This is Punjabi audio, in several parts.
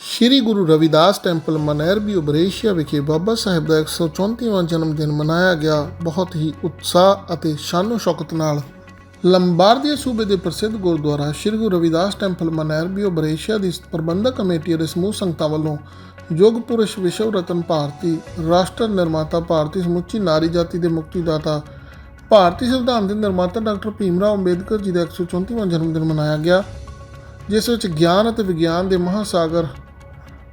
ਸ੍ਰੀ ਗੁਰੂ ਰਵਿਦਾਸ ਟੈਂਪਲ ਮਨੈਰਬੀ ਉਬਰੇਸ਼ੀਆ ਵਿਖੇ ਬਾਬਾ ਸਾਹਿਬ ਦਾ 134ਵਾਂ ਜਨਮ ਦਿਨ ਮਨਾਇਆ ਗਿਆ। ਬਹੁਤ ਹੀ ਉਤਸ਼ਾਹ ਅਤੇ ਸ਼ਾਨੋ ਸ਼ੌਕਤ ਨਾਲ ਲੰਬਾਰਦੀਆਂ ਸੂਬੇ ਦੇ ਪ੍ਰਸਿੱਧ ਗੁਰਦੁਆਰਾ ਸ੍ਰੀ ਗੁਰੂ ਰਵਿਦਾਸ ਟੈਂਪਲ ਮਨੈਰਬੀ ਉਬਰੇਸ਼ੀਆ ਦੀ ਪ੍ਰਬੰਧਕ ਕਮੇਟੀ ਅਤੇ ਸਮੂਹ ਸੰਗਤਾਂ ਵੱਲੋਂ ਯੁੱਗ ਪੁਰਸ਼ ਵਿਸ਼ਵ ਰਤਨ ਭਾਰਤੀ, ਰਾਸ਼ਟਰ ਨਿਰਮਾਤਾ ਭਾਰਤੀ ਸਮੁੱਚੀ ਨਾਰੀ ਜਾਤੀ ਦੇ ਮੁਕਤੀਦਾਤਾ ਭਾਰਤੀ ਸੰਵਿਧਾਨ ਦੇ ਨਿਰਮਾਤਾ ਡਾਕਟਰ ਭੀਮ ਰਾਓ ਅੰਬੇਦਕਰ ਜੀ ਦਾ 134ਵਾਂ ਜਨਮ ਦਿਨ ਮਨਾਇਆ ਗਿਆ, ਜਿਸ ਵਿੱਚ ਗਿਆਨ ਅਤੇ ਵਿਗਿਆਨ ਦੇ ਮਹਾਸਾਗਰ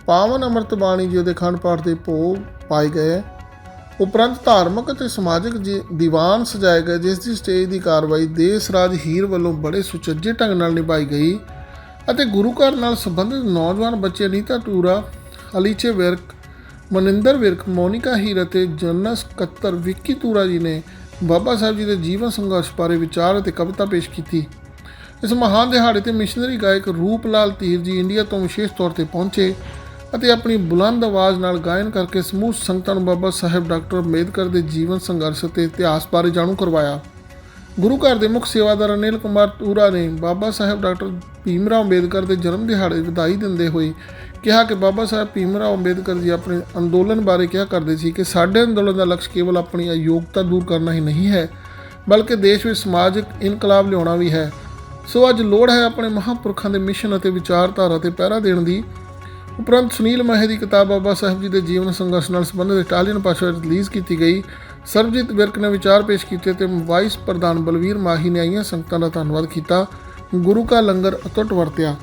ਪਾਵਨ ਅੰਮ੍ਰਿਤ ਬਾਣੀ ਜੀ ਦੇ ਅਖੰਡ ਪਾਠ ਦੇ ਭੋਗ ਪਾਏ ਗਏ ਉਪਰੰਤ ਧਾਰਮਿਕ ਅਤੇ ਸਮਾਜਿਕ ਜੀ- ਦੀਵਾਨ ਸਜਾਏ ਗਏ, ਜਿਸ ਦੀ ਸਟੇਜ ਦੀ ਕਾਰਵਾਈ ਦੇਸ ਰਾਜ ਹੀਰ ਵੱਲੋਂ ਬੜੇ ਸੁਚੱਜੇ ਢੰਗ ਨਾਲ ਨਿਭਾਈ ਗਈ ਅਤੇ ਗੁਰੂ ਘਰ ਨਾਲ ਸੰਬੰਧਿਤ ਨੌਜਵਾਨ ਬੱਚੇ ਅਨੀਤਾ ਟੂਰਾ, ਅਲੀਚੇ ਵਿਰਕ, ਮਨਿੰਦਰ ਵਿਰਕ, ਮੋਨਿਕਾ ਹੀਰ ਅਤੇ ਜਨਰਲ ਸਕੱਤਰ ਵਿੱਕੀ ਟੂਰਾ ਜੀ ਨੇ ਬਾਬਾ ਸਾਹਿਬ ਜੀ ਦੇ ਜੀਵਨ ਸੰਘਰਸ਼ ਬਾਰੇ ਵਿਚਾਰ ਅਤੇ ਕਵਿਤਾ ਪੇਸ਼ ਕੀਤੀ। ਇਸ ਮਹਾਨ ਦਿਹਾੜੇ ਤੇ ਮਿਸ਼ਨਰੀ ਗਾਇਕ ਰੂਪ ਲਾਲ ਧੀਰ ਜੀ ਇੰਡੀਆ ਤੋਂ ਵਿਸ਼ੇਸ਼ ਤੌਰ ਤੇ ਪਹੁੰਚੇ। ਅਤੇ ਆਪਣੀ ਬੁਲੰਦ ਆਵਾਜ਼ ਨਾਲ ਗਾਇਨ ਕਰਕੇ ਸਮੂਹ ਸੰਗਤਾਂ ਨੂੰ ਬਾਬਾ ਸਾਹਿਬ ਡਾਕਟਰ ਅੰਬੇਦਕਰ ਦੇ ਜੀਵਨ ਸੰਘਰਸ਼ ਅਤੇ ਇਤਿਹਾਸ ਬਾਰੇ ਜਾਣੂ ਕਰਵਾਇਆ। ਗੁਰੂ ਘਰ ਦੇ ਮੁੱਖ ਸੇਵਾਦਾਰ ਅਨਿਲ ਕੁਮਾਰ ਟੂਰਾ ਨੇ ਬਾਬਾ ਸਾਹਿਬ ਡਾਕਟਰ ਭੀਮਰਾਓ ਅੰਬੇਦਕਰ ਦੇ ਜਨਮ ਦਿਹਾੜੇ ਵਧਾਈ ਦਿੰਦੇ ਹੋਏ ਕਿਹਾ ਕਿ ਬਾਬਾ ਸਾਹਿਬ ਭੀਮਰਾਓ ਅੰਬੇਦਕਰ ਜੀ ਆਪਣੇ ਅੰਦੋਲਨ ਬਾਰੇ ਕਿਹਾ ਕਰਦੇ ਸੀ ਕਿ ਸਾਡੇ ਅੰਦੋਲਨ ਦਾ ਲਕਸ਼ ਕੇਵਲ ਆਪਣੀ ਅਯੋਗਤਾ ਦੂਰ ਕਰਨਾ ਹੀ ਨਹੀਂ ਹੈ, ਬਲਕਿ ਦੇਸ਼ ਵਿੱਚ ਸਮਾਜਿਕ ਇਨਕਲਾਬ ਲਿਆਉਣਾ ਵੀ ਹੈ। ਸੋ ਅੱਜ ਲੋੜ ਹੈ ਆਪਣੇ ਮਹਾਂਪੁਰਖਾਂ ਦੇ ਮਿਸ਼ਨ ਅਤੇ ਵਿਚਾਰਧਾਰਾ ਤੇ ਪਹਿਰਾ ਦੇਣ ਦੀ। ਉਪਰੰਤ ਸੁਨੀਲ ਮਹੇ ਦੀ ਕਿਤਾਬ ਬਾਬਾ ਸਾਹਿਬ ਜੀ ਦੇ ਜੀਵਨ ਸੰਘਰਸ਼ ਨਾਲ ਸੰਬੰਧਿਤ ਇਟਾਲੀਅਨ ਭਾਸ਼ਾ ਵਿੱਚ ਰਿਲੀਜ਼ ਕੀਤੀ ਗਈ। ਸਰਬਜੀਤ ਵਿਰਕ ਨੇ ਵਿਚਾਰ ਪੇਸ਼ ਕੀਤੇ ਤੇ ਵਾਈਸ ਪ੍ਰਧਾਨ ਬਲਵੀਰ ਮਾਹੀ ਨੇ ਆਈਆਂ ਸੰਗਤਾਂ ਦਾ ਧੰਨਵਾਦ ਕੀਤਾ। ਗੁਰੂ ਕਾ ਲੰਗਰ ਅਟੁੱਟ ਵਰਤਿਆ।